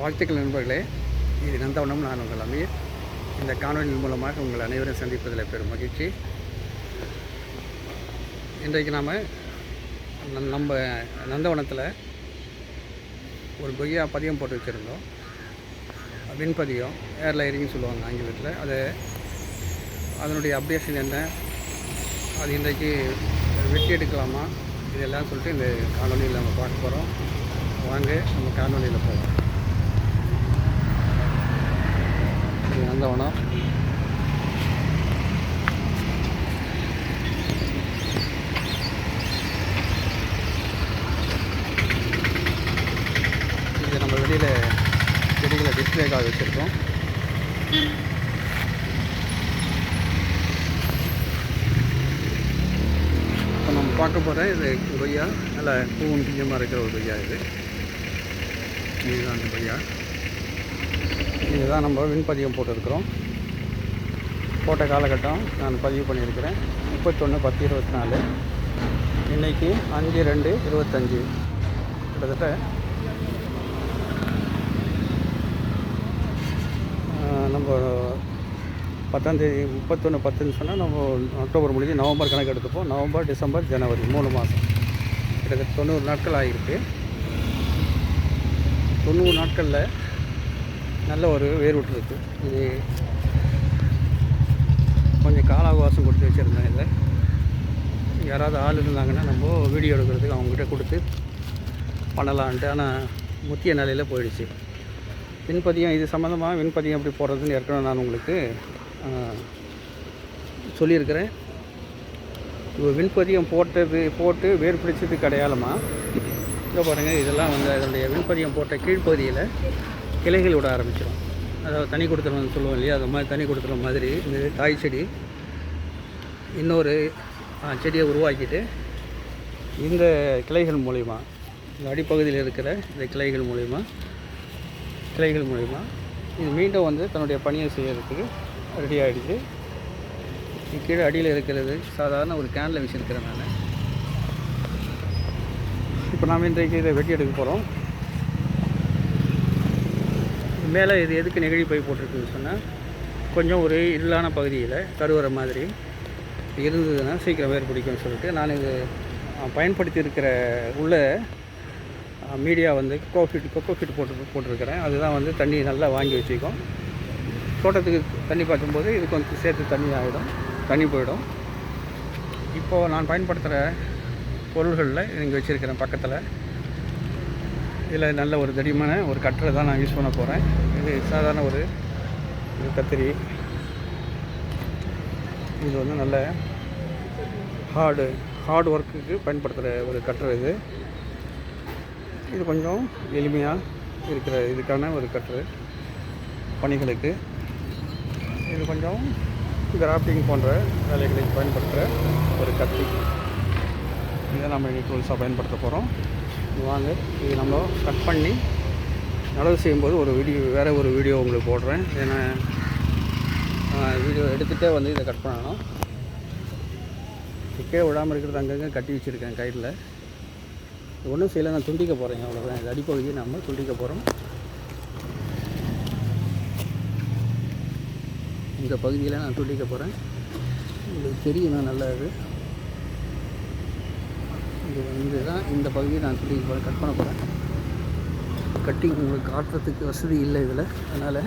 வாழ்த்துக்கள் நண்பர்களே. இது நந்தவனம் நான் உங்கள் அமீர். இந்த காணொலியின் மூலமாக உங்கள் அனைவரும் சந்திப்பதில் பெரும் மகிழ்ச்சி. இன்றைக்கு நாம் நம்ம நந்தவனத்தில் ஒரு கொய்யா பதியம் போட்டு வச்சுருந்தோம். விண்பதியம் ஏர்லைரிங்னு சொல்லுவாங்க ஆங்கிலத்தில். அது அதனுடைய அப்டேஷன் என்ன? அது இன்றைக்கு வெட்டி எடுக்கலாமா? இதெல்லாம் சொல்லிட்டு இந்த காணொலியில் நம்ம பார்க்க போகிறோம் வாங்க நம்ம காணொலியில் போவோம். வந்தவனா? இது நம்ம வெளியில் செடிகளை டிஸ்பிளேக்காக வச்சுருக்கோம். இப்போ நம்ம பார்க்க போகிறேன் இது கொய்யா நல்ல பூவும் பிஞ்சமாக இருக்கிற ஒரு கொய்யா இது? இதுதான் அந்த கொய்யா இதுதான் நம்ம விண்பதியம் போட்டிருக்கிறோம். போட்ட காலகட்டம் நான் பதிவு பண்ணியிருக்கிறேன். முப்பத்தொன்று பத்து இருபத்தி நாலு இன்றைக்கி அஞ்சு ரெண்டு இருபத்தஞ்சி. கிட்டத்தட்ட நம்ம பத்தாந்தேதி முப்பத்தொன்று பத்துன்னு சொன்னால் நம்ம அக்டோபர் முடிஞ்சு நவம்பர் கணக்கு எடுத்துப்போம். நவம்பர் டிசம்பர் ஜனவரி மூணு மாதம் கிட்டத்தட்ட தொண்ணூறு நாட்கள் ஆகிருக்கு தொண்ணூறு நாட்களில் நல்ல ஒரு வேர் விட்டுருக்கு இது கொஞ்சம் கால அவகாசம் கொடுத்து வச்சுருந்தேன் இதில் யாராவது ஆள் இருந்தாங்கன்னா நம்ம வீடியோ எடுக்கிறதுக்கு அவங்ககிட்ட கொடுத்து பண்ணலான்ட்டு. ஆனால் முத்திய நிலையில் போயிடுச்சு. விண்பதியம் இது சம்மந்தமாக விண்பதியம் எப்படி போடுறதுன்னு ஏற்கனவே நான் உங்களுக்கு சொல்லியிருக்கிறேன். இப்போ விண்பதியம் போட்டது போட்டு வேர் பிடிச்சதுக்கு அடையாளமாக இங்கே பாருங்கள் இதெல்லாம் வந்து அதனுடைய விண்பதியம் போட்ட கீழ்ப்பகுதியில் கிளைகள் விட ஆரம்பிச்சிடும் அதாவது தனி கொடுத்துரும் சொல்லுவோம் இல்லையா? அது மாதிரி தனி கொடுத்துற மாதிரி இந்த காய் செடி இன்னொரு செடியை உருவாக்கிட்டு இந்த கிளைகள் மூலிமா இந்த அடிப்பகுதியில் இருக்கிற இந்த கிளைகள் மூலிமா கிளைகள் மூலிமா இது மீண்டும் வந்து தன்னுடைய பணியை செய்யறதுக்கு ரெடி ஆகிடுச்சு கீழே அடியில் இருக்கிறது சாதாரண ஒரு கேனில் வச்சுருக்கிறேன் நான். இப்போ நாம் இன்றைக்கு இதை வெட்டி எடுக்க போகிறோம் மேலே இது எதுக்கு நெகிழி பை போட்டிருக்குன்னு சொன்னால் கொஞ்சம் ஒரு இல்லான பகுதியில் கருவற மாதிரி இருந்ததுன்னா சீக்கிரம் வேர் பிடிக்கும்னு சொல்லிட்டு நான் இது பயன்படுத்தி இருக்கிற உள்ள மீடியா வந்து கோஃபிட் கொக்கோ ஃபீட் போட்டு போட்டிருக்கிறேன். அதுதான் வந்து தண்ணி நல்லா வாங்கி வச்சுக்கும். தோட்டத்துக்கு தண்ணி பார்க்கும்போது இது கொஞ்சம் சேர்த்து தண்ணி ஆகிடும் தண்ணி போயிடும். இப்போது நான் பயன்படுத்துகிற பொருள்களில் இங்கே வச்சுருக்கிறேன் பக்கத்தில். இதில் நல்ல ஒரு தடிமான ஒரு கட்டரை தான் நான் யூஸ் பண்ண போகிறேன். இது சாதாரண ஒரு ஒரு கத்திரி. இது வந்து நல்ல ஹார்டு ஹார்ட் ஒர்க்குக்கு பயன்படுத்துகிற ஒரு கட்டுரை இது. இது கொஞ்சம் எளிமையாக இருக்கிற இதுக்கான ஒரு கட்டரை பணிகளுக்கு. இது கொஞ்சம் கிராஃப்டிங் போன்ற வேலைகளுக்கு பயன்படுத்துகிற ஒரு கத்தி இதை நம்ம இன்னைக்கு டூல்ஸாக பயன்படுத்த போகிறோம். வாங்க. இது நம்ம கட் பண்ணி நடவு செய்யும்போது ஒரு வீடியோ வேறு ஒரு வீடியோ உங்களுக்கு போடுறேன். ஏன்னா வீடியோ எடுத்துகிட்டே வந்து இதை கட் பண்ணணும். கீழே விடாமல் இருக்கிறது அங்கங்கே கட்டி வச்சுருக்கேன் கையில் ஒன்றும் செய்யலை நான் துண்டிக்க போகிறேன் அவ்வளோதான் இது அடிப்பகுதியை நம்ம துண்டிக்க போகிறோம் இந்த பகுதியில் நான் துண்டிக்க போகிறேன் உங்களுக்கு தெரியும் நல்லா இது. இது வந்து தான் இந்த பகுதியை நான் சொல்லி கட் பண்ண போகிறேன் கட்டிங் உங்களுக்கு காட்டுறதுக்கு வசதி இல்லை இதில். அதனால்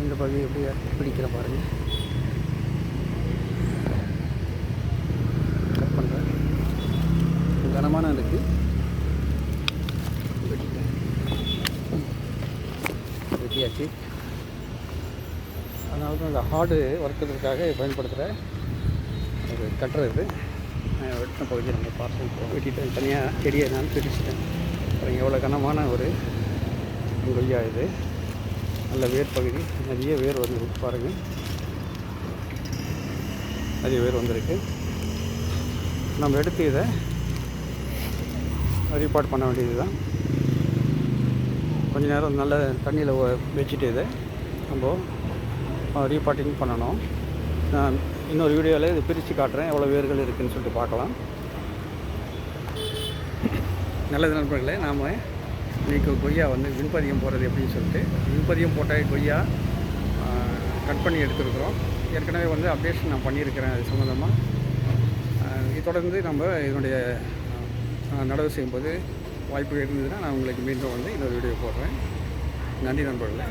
இந்த பகுதியை எப்படி பிடிக்கிற பாருங்கள் கட் பண்ணுறேன் கனமான இருக்குது வெட்டியாச்சு. அதனால தான் இந்த ஹார்டு வறுக்கிறதுக்காக பயன்படுத்துகிற ஒரு கட்டுறது நான் வெட்டின பகுதியை நம்ம பார்சல் வெட்டிட்டு தனியாக செடியை நான் பிரிச்சுட்டேன் அப்புறம் எவ்வளோ கனமான ஒரு கொய்யா இது. நல்ல வேர் பகுதி. நிறைய வேர் வந்துருக்கு பாருங்கள் நிறைய வேர் வந்திருக்கு. நம்ம எடுத்து இதை ரீபார்ட் பண்ண வேண்டியது தான் கொஞ்ச நேரம் நல்ல தண்ணியில் வச்சுட்டு இதை நம்ம ரீபார்ட்டிங் பண்ணணும். நான் இன்னொரு வீடியோவில் இது பிரித்து காட்டுறேன். எவ்வளோ வேர்கள் இருக்குதுன்னு சொல்லிட்டு பார்க்கலாம். நல்லது நண்பர்களே நாம் இன்றைக்கி கொய்யா வந்து விண்பதியம் போடுறது எப்படின்னு சொல்லிட்டு விண்பதியம் போட்ட கொய்யா கட் பண்ணி எடுத்துருக்குறோம். ஏற்கனவே வந்து அப்டேஷன் நான் பண்ணியிருக்கிறேன் அது சம்மந்தமாக இது தொடர்ந்து நம்ம இதனுடைய நடவு செய்யும்போது வாய்ப்பு இருந்ததுன்னா நான் உங்களுக்கு மீண்டும் வந்து இன்னொரு வீடியோ போடுறேன். நன்றி நண்பர்களே.